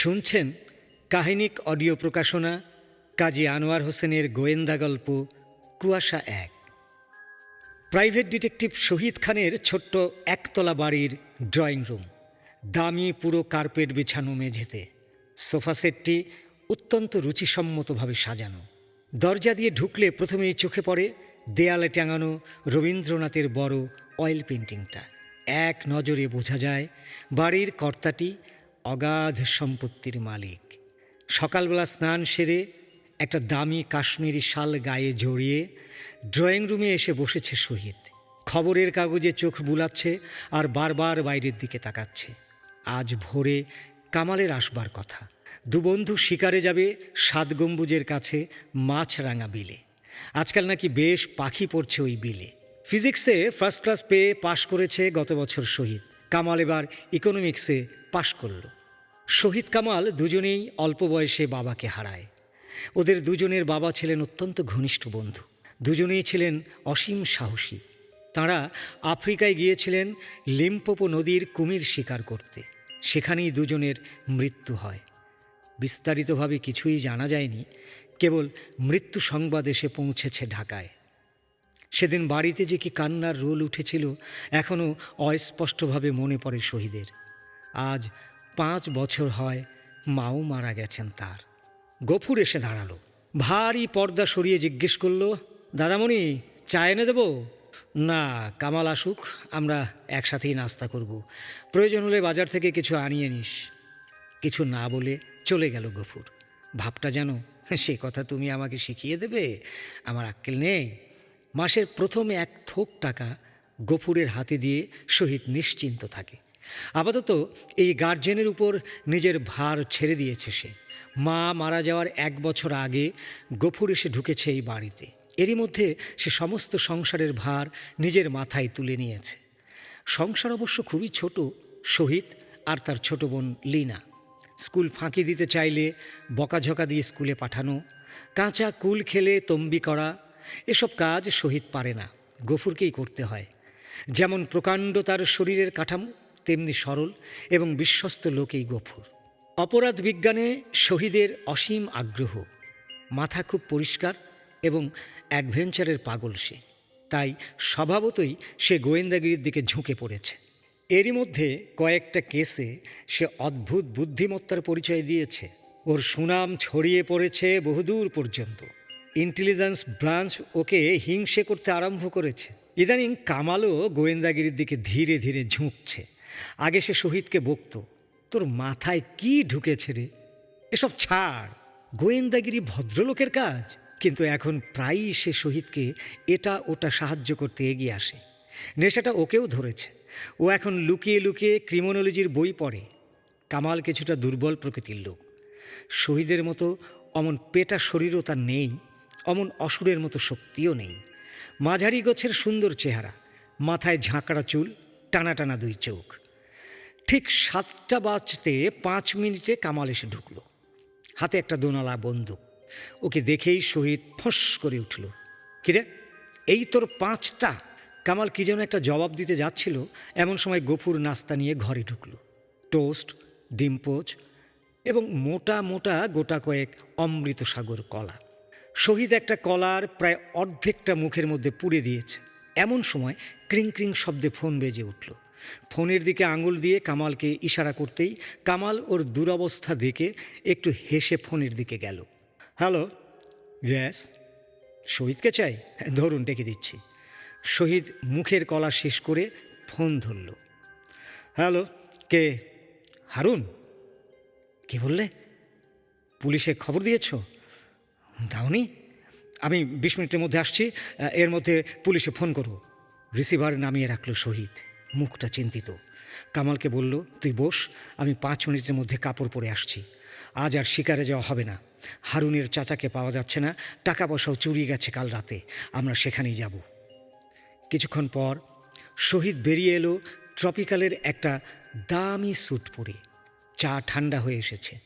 শুনছেন কাহিনিক অডিও প্রকাশনা কাজী আনোয়ার হোসেনের গোয়েন্দা গল্প কুয়াশা এক। প্রাইভেট ডিটেকটিভ শহীদ খানের ছোট্ট একতলা বাড়ির ড্রয়িং রুম, দামি পুরো কার্পেট বিছানো মেঝেতে, সোফা সেটটি অত্যন্ত রুচিসম্মতভাবে সাজানো। দরজা দিয়ে ঢুকলে প্রথমেই চোখে পড়ে দেয়ালে টাঙানো রবীন্দ্রনাথের বড় অয়েল পেন্টিংটা এক নজরে বোঝা যায় বাড়ির কর্তাটি অগাধ সম্পত্তির মালিক। সকালবেলা স্নান সেরে একটা দামি কাশ্মীরি শাল গায়ে জড়িয়ে ড্রয়িং রুমে এসে বসেছে শহীদ। খবরের কাগজে চোখ বুলাচ্ছে আর বারবার বাইরের দিকে তাকাচ্ছে। আজ ভোরে কামালের আসবার কথা। দু বন্ধু শিকারে যাবে সাত গম্বুজের কাছে মাছরাঙা বিলে। আজকাল নাকি বেশ পাখি পড়ছে ওই বিলে। ফিজিক্সে ফার্স্ট ক্লাস পেয়ে পাশ করেছে গত বছর শহীদ। কামাল এবার ইকোনমিক্সে পাশ করল। শহীদ কামাল দুজনেই অল্প বয়সে বাবাকে হারায়। ওদের দুজনের বাবা ছিলেন অত্যন্ত ঘনিষ্ঠ বন্ধু। দুজনেই ছিলেন অসীম সাহসী। তাঁরা আফ্রিকায় গিয়েছিলেন লিম্পোপো নদীর কুমির শিকার করতে। সেখানেই দুজনের মৃত্যু হয়। বিস্তারিতভাবে কিছুই জানা যায়নি। কেবল মৃত্যু সংবাদ এসে পৌঁছেছে ঢাকায়। সেদিন বাড়িতে যে কি কান্নার রোল উঠেছিল এখনও অস্পষ্টভাবে মনে পড়ে শহীদের। আজ পাঁচ বছর হয় মাও মারা গেছেন তার। গফুর এসে দাঁড়াল। ভারী পর্দা সরিয়ে জিজ্ঞেস করল, দাদামণি, চা এনে দেবো? না, কামাল আসুক, আমরা একসাথেই নাস্তা করব। প্রয়োজন হলে বাজার থেকে কিছু আনিয়ে নিস। কিছু না বলে চলে গেল গফুর। ভাবটা জানো সে কথা তুমি আমাকে শিখিয়ে দেবে? আমার আক্কেল নেই? মাসের প্রথম এক থোক টাকা গফুরের হাতে দিয়ে শহীদ নিশ্চিন্ত থাকে। আপাতত এই গার্জেনের উপর নিজের ভার ছেড়ে দিয়েছে সে। মা মারা যাওয়ার এক বছর আগে গফুর এসে ঢুকেছে এই বাড়িতে। এরই মধ্যে সে সমস্ত সংসারের ভার নিজের মাথায় তুলে নিয়েছে। সংসার অবশ্য খুবই ছোট শহীদ আর তার ছোট বোন লীনা। স্কুল ফাঁকি দিতে চাইলে বকাঝকা দিয়ে স্কুলে পাঠানো, কাঁচা কুল খেলে তম্বি করা এসব কাজ শহীদ পারে না, গফুরকেই করতে হয়। যেমন প্রকাণ্ড তার শরীরের কাঠামো, তেমনি সরল এবং বিশ্বস্ত লোকেই গফুর। অপরাধ বিজ্ঞানে শহীদের অসীম আগ্রহ। মাথা খুব পরিষ্কার এবং অ্যাডভেঞ্চারের পাগল সে। তাই স্বভাবতই সে গোয়েন্দাগিরির দিকে ঝুঁকে পড়েছে। এরই মধ্যে কয়েকটা কেসে সে অদ্ভুত বুদ্ধিমত্তার পরিচয় দিয়েছে। ওর সুনাম ছড়িয়ে পড়েছে বহুদূর পর্যন্ত। ইন্টেলিজেন্স ব্রাঞ্চ ওকে হিংসে করতে আরম্ভ করেছে। ইদানিং কামালও গোয়েন্দাগিরির দিকে ধীরে ধীরে ঝুঁকছে। আগে সে শহীদকে বকত, তোর মাথায় কি ঢুকেছে রে? এসব ছাড়। গোয়েন্দাগিরি ভদ্রলোকের কাজ। কিন্তু এখন প্রায়ই সে শহীদকে এটা ওটা সাহায্য করতে এগিয়ে আসে। নেশাটা ওকেও ধরেছে। ও এখন লুকিয়ে লুকিয়ে ক্রিমিনোলজির বই পড়ে। কামাল কিছুটা দুর্বল প্রকৃতির লোক। শহীদের মতো অমন পেটা শরীরও তার নেই। অমন অসুরের মতো শক্তিও নেই। মাঝারি গোছের সুন্দর চেহারা, মাথায় ঝাঁকড়া চুল, টানা টানা দুই চোখ। ঠিক সাতটা বাজতে পাঁচ মিনিটে কামাল এসে ঢুকলো। হাতে একটা দোনালা বন্দুক। ওকে দেখেই শহীদ ফস করে উঠল। কিরে, এই তোর পাঁচটা? কামাল কি যেন একটা জবাব দিতে যাচ্ছিল, এমন সময় গফুর নাস্তা নিয়ে ঘরে ঢুকলো। টোস্ট ডিমপোচ এবং মোটা মোটা গোটা কয়েক অমৃত সাগর কলা। শহীদ একটা কলার প্রায় অর্ধেকটা মুখের মধ্যে পুড়ে দিয়েছে। এমন সময় ক্রিং ক্রিং শব্দে ফোন বেজে উঠল। ফোনের দিকে আঙুল দিয়ে কামালকে ইশারা করতেই কামাল ওর দুরবস্থা দেখে একটু হেসে ফোনের দিকে গেল। Hello, gas? শহীদকে চাই? ধরুন, ডেকে দিচ্ছি। শহীদ মুখের কলা শেষ করে ফোন ধরল। হ্যালো, কে? হারুন? কে বললে? পুলিশে খবর দিয়েছ? দাওনি আমি বিশ মিনিটের মধ্যে আসছি এর মধ্যে পুলিশে ফোন করো। রিসিভার নামিয়ে রাখল শহীদ, মুখটা চিন্তিত। কামালকে বলল, তুই বস, আমি পাঁচ মিনিটের মধ্যে কাপড় পরে আসছি। আজ আর শিকারে যাওয়া হবে না। হারুনের চাচাকে পাওয়া যাচ্ছে না টাকা পয়সাও চুরিয়ে গেছে কাল রাতে। আমরা সেখানেই যাব। কিছুক্ষণ পর শহীদ বেরিয়ে এলো ট্রপিক্যালের একটা দামি স্যুট পরে। চা ঠান্ডা হয়ে এসেছে।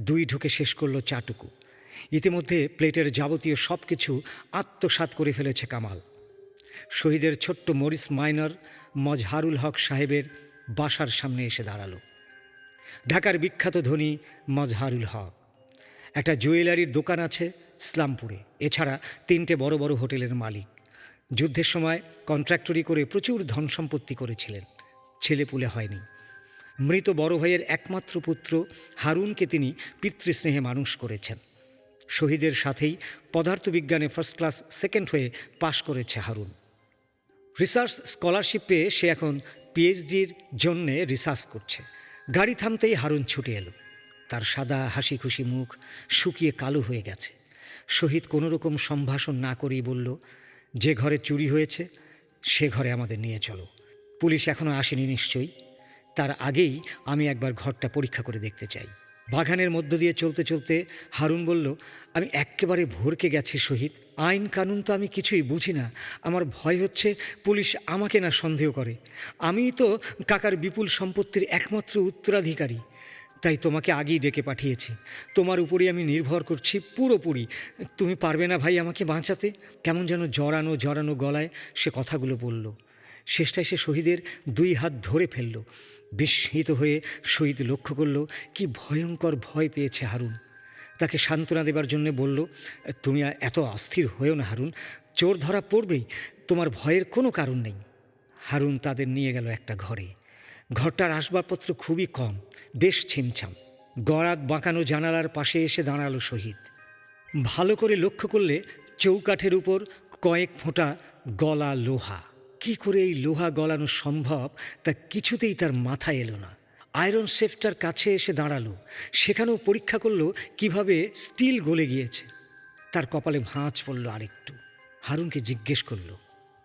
দুই ঢুকে শেষ করল চাটুকু। ইতিমধ্যে প্লেটের যাবতীয় সব কিছু আত্মসাৎ করে ফেলেছে কামাল। শহীদের ছোট্ট মরিস মাইনর মজহারুল হক সাহেবের বাসার সামনে এসে দাঁড়াল। ঢাকার বিখ্যাত ধনী মজহারুল হক। একটা জুয়েলারির দোকান আছে ইসলামপুরে। এছাড়া তিনটে বড় বড় হোটেলের মালিক। যুদ্ধের সময় কন্ট্রাক্টরি করে প্রচুর ধন সম্পত্তি করেছিলেন। ছেলেপুলে হয়নি। মৃত বড় ভাইয়ের একমাত্র পুত্র হারুনকে তিনি পিতৃস্নেহে মানুষ করেছেন। শহীদের সাথেই পদার্থবিজ্ঞানে ফার্স্ট ক্লাস সেকেন্ড হয়ে পাশ করেছে হারুন। রিসার্চ স্কলারশিপ পেয়ে সে এখন পিএইচডির জন্যে রিসার্চ করছে। গাড়ি থামতেই হারুন ছুটে এলো। তার সাদা হাসি খুশি মুখ শুকিয়ে কালো হয়ে গেছে। শহীদ কোনো রকম সম্ভাষণ না করেই বলল, যে ঘরে চুরি হয়েছে, সে ঘরে আমাদের নিয়ে চলো। পুলিশ এখনও আসেনি নিশ্চয়ই। তার আগেই আমি একবার ঘরটা পরীক্ষা করে দেখতে চাই। বাগানের মধ্য দিয়ে চলতে চলতে হারুন বলল, আমি এক্কেবারে ভরকে গেছি শহীদ। আইন কানুন তো আমি কিছুই বুঝি না। আমার ভয় হচ্ছে পুলিশ আমাকে না সন্দেহ করে। আমি তো কাকার বিপুল সম্পত্তির একমাত্র উত্তরাধিকারী। তাই তোমাকে আগেই ডেকে পাঠিয়েছি। তোমার উপরই আমি নির্ভর করছি পুরোপুরি। তুমি পারবে না ভাই আমাকে বাঁচাতে? কেমন যেন জড়ানো জড়ানো গলায় সে কথাগুলো বলল। শেষটায় সে শহীদের দুই হাত ধরে ফেলল, বিস্মিত হয়ে শহীদ লক্ষ্য করল, কি ভয়ঙ্কর ভয় পেয়েছে হারুন। তাকে সান্ত্বনা দেবার জন্য বলল, তুমি এত অস্থির হয়েও না হারুন, চোর ধরা পড়বেই, তোমার ভয়ের কোনো কারণ নেই। হারুন তাদের নিয়ে গেল একটা ঘরে। ঘরটার আসবাবপত্র খুবই কম, বেশ ছিমছাম। গড়াত বাঁকানো জানালার পাশে এসে দাঁড়াল শহীদ। ভালো করে লক্ষ্য করলে চৌকাঠের উপর কয়েক ফোঁটা গলা লোহা। কি করে এই লোহা গলানো সম্ভব? তা কিছুতেই তার মাথায় এলো না। আয়রন শেফটার কাছে এসে দাঁড়াল। সেখানেও পরীক্ষা করল কীভাবে স্টিল গলে গিয়েছে। তার কপালে ভাঁজ পড়ল আরেকটু। হারুনকে জিজ্ঞেস করল,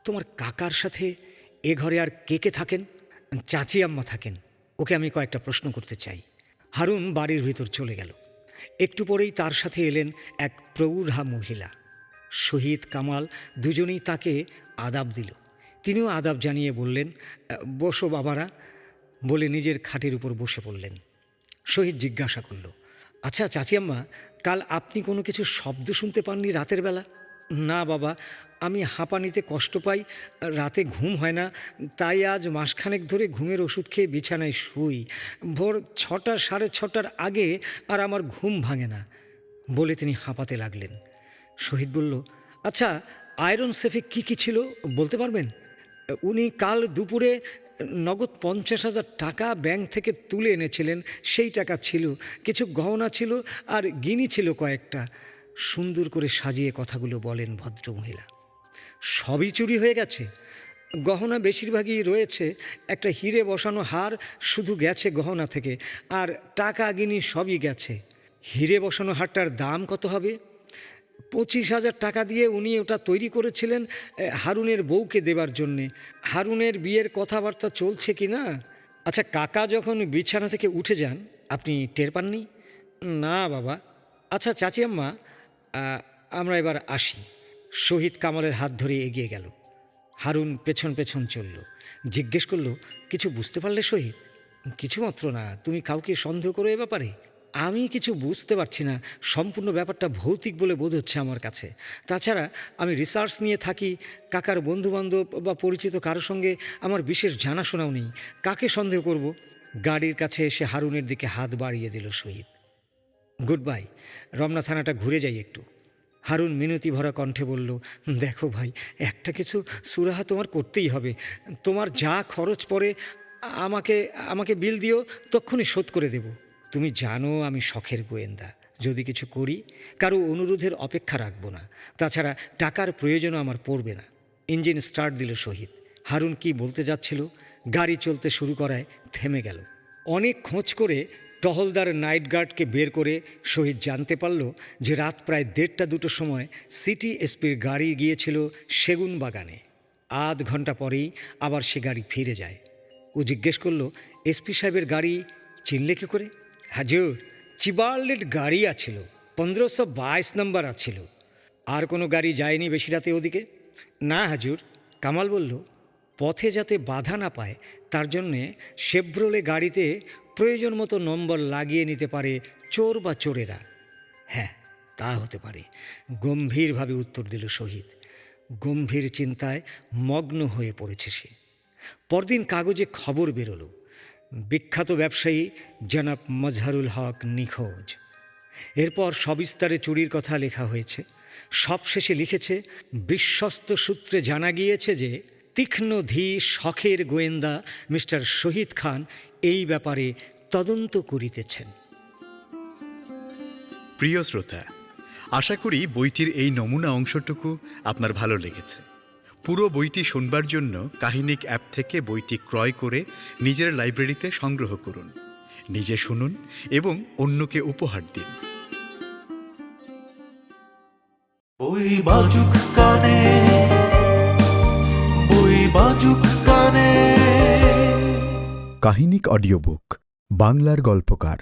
তোমার কাকার সাথে এ ঘরে আর কে কে থাকেন? চাচি আম্মা থাকেন। ওকে আমি কয়েকটা প্রশ্ন করতে চাই। হারুন বাড়ির ভিতর চলে গেল। একটু পরেই তার সাথে এলেন এক প্রৌঢ়া মহিলা। শহীদ কামাল দুজনেই তাকে আদাব দিল। তিনিও আদাব জানিয়ে বললেন বসো বাবারা, বলে নিজের খাটের উপর বসে পড়লেন। শহীদ জিজ্ঞাসা করল আচ্ছা চাচিয়াম্মা কাল আপনি কোনো কিছু শব্দ শুনতে পাননি রাতের বেলা? না বাবা, আমি হাঁপানিতে কষ্ট পাই, রাতে ঘুম হয় না, তাই আজ মাসখানেক ধরে ঘুমের ওষুধ খেয়ে বিছানায় শুই। ভোর ছটা সাড়ে ছটার আগে আর আমার ঘুম ভাঙে না, বলে তিনি হাঁপাতে লাগলেন। শহীদ বলল আচ্ছা আয়রন সেফে কি কি ছিল বলতে পারবেন? উনি কাল দুপুরে নগদ পঞ্চাশ হাজার টাকা ব্যাংক থেকে তুলে এনেছিলেন। সেই টাকা ছিল, কিছু গহনা ছিল আর গিনি ছিল কয়েকটা। সুন্দর করে সাজিয়ে কথাগুলো বলেন ভদ্রমহিলা। সবই চুরি হয়ে গেছে। গহনা বেশিরভাগই রয়েছে, একটা হিরে বসানো হার শুধু গেছে গহনা থেকে, আর টাকা গিনি সবই গেছে। হিরে বসানো হারটার দাম কত হবে? পঁচিশ হাজার টাকা দিয়ে উনি ওটা তৈরি করেছিলেন হারুনের বউকে দেবার জন্যে। হারুনের বিয়ের কথাবার্তা চলছে কি না? আচ্ছা কাকা যখন বিছানা থেকে উঠে যান, আপনি টের পাননি? না, বাবা। আচ্ছা চাচি আম্মা আমরা এবার আসি। শহীদ কামালের হাত ধরে এগিয়ে গেল। হারুন পেছন পেছন চলল। জিজ্ঞেস করল, কিছু বুঝতে পারলে শহীদ? কিছুমাত্র না। তুমি কাউকে সন্দেহ করো এ ব্যাপারে? আমি কিছু বুঝতে পারছি না। সম্পূর্ণ ব্যাপারটা ভৌতিক বলে বোধ হচ্ছে আমার কাছে। তাছাড়া আমি রিসার্চ নিয়ে থাকি, কাকার বন্ধুবান্ধব বা পরিচিত কারোর সঙ্গে আমার বিশেষ জানাশোনাও নেই। কাকে সন্দেহ করব? গাড়ির কাছে এসে হারুনের দিকে হাত বাড়িয়ে দিল শহীদ। গুড বাই রমনা থানাটা ঘুরে যাই একটু। হারুন মিনতি ভরা কণ্ঠে বলল, দেখো ভাই, একটা কিছু সুরাহা তোমার করতেই হবে। তোমার যা খরচ পড়ে, আমাকে আমাকে বিল দিও, তক্ষুনি শোধ করে দেব। তুমি জানো আমি শখের গোয়েন্দা। যদি কিছু করি, কারও অনুরোধের অপেক্ষা রাখব না। তাছাড়া টাকার প্রয়োজনও আমার পড়বে না। ইঞ্জিন স্টার্ট দিল শহীদ। হারুন কি বলতে যাচ্ছিল? গাড়ি চলতে শুরু করায় থেমে গেল। অনেক খোঁজ করে টহলদার নাইট গার্ডকে বের করে শহীদ জানতে পারল যে রাত প্রায় দেড়টা দুটোর সময় সিটি এসপির গাড়ি গিয়েছিল সেগুন বাগানে। আধ ঘণ্টা পরেই আবার সে গাড়ি ফিরে যায়। ও জিজ্ঞেস করল, এসপি সাহেবের গাড়ি চিনলে কী করে? হাজুর চিবার্লেট গাড়ি আছিল, পনেরোশো বাইশ নম্বর আছিল। আর কোনো গাড়ি যায়নি বেশি রাতে ওদিকে? না হাজুর, কামাল বলল, পথে যাতে বাধা না পায়, তার জন্যে শেভ্রোলে গাড়িতে প্রয়োজন মতো নম্বর লাগিয়ে নিতে পারে চোর বা চোরেরা। হ্যাঁ তা হতে পারে, গম্ভীরভাবে উত্তর দিল শহীদ। গম্ভীর চিন্তায় মগ্ন হয়ে পড়েছে সে। পরদিন কাগজে খবর বেরোলো। বিখ্যাত ব্যবসায়ী জনাব মজহারুল হক নিখোঁজ। এরপর সবিস্তারে চুরির কথা লেখা হয়েছে। সবশেষে লিখেছে, বিশ্বস্ত সূত্রে জানা গিয়েছে যে তীক্ষ্ণ ধী শখের গোয়েন্দা মিস্টার শহীদ খান এই ব্যাপারে তদন্ত করিতেছেন। প্রিয় শ্রোতা, আশা করি বইটির এই নমুনা অংশটুকু আপনার ভালো লেগেছে। পুরো বইটি শুনবার জন্য কাহিনিক অ্যাপ থেকে বইটি ক্রয় করে নিজের লাইব্রেরিতে সংগ্রহ করুন। নিজে শুনুন এবং অন্যকে উপহার দিন। বই বাজুক কানে বই বাজুক কানে। কাহিনিক অডিও বুক বাংলার গল্পকার।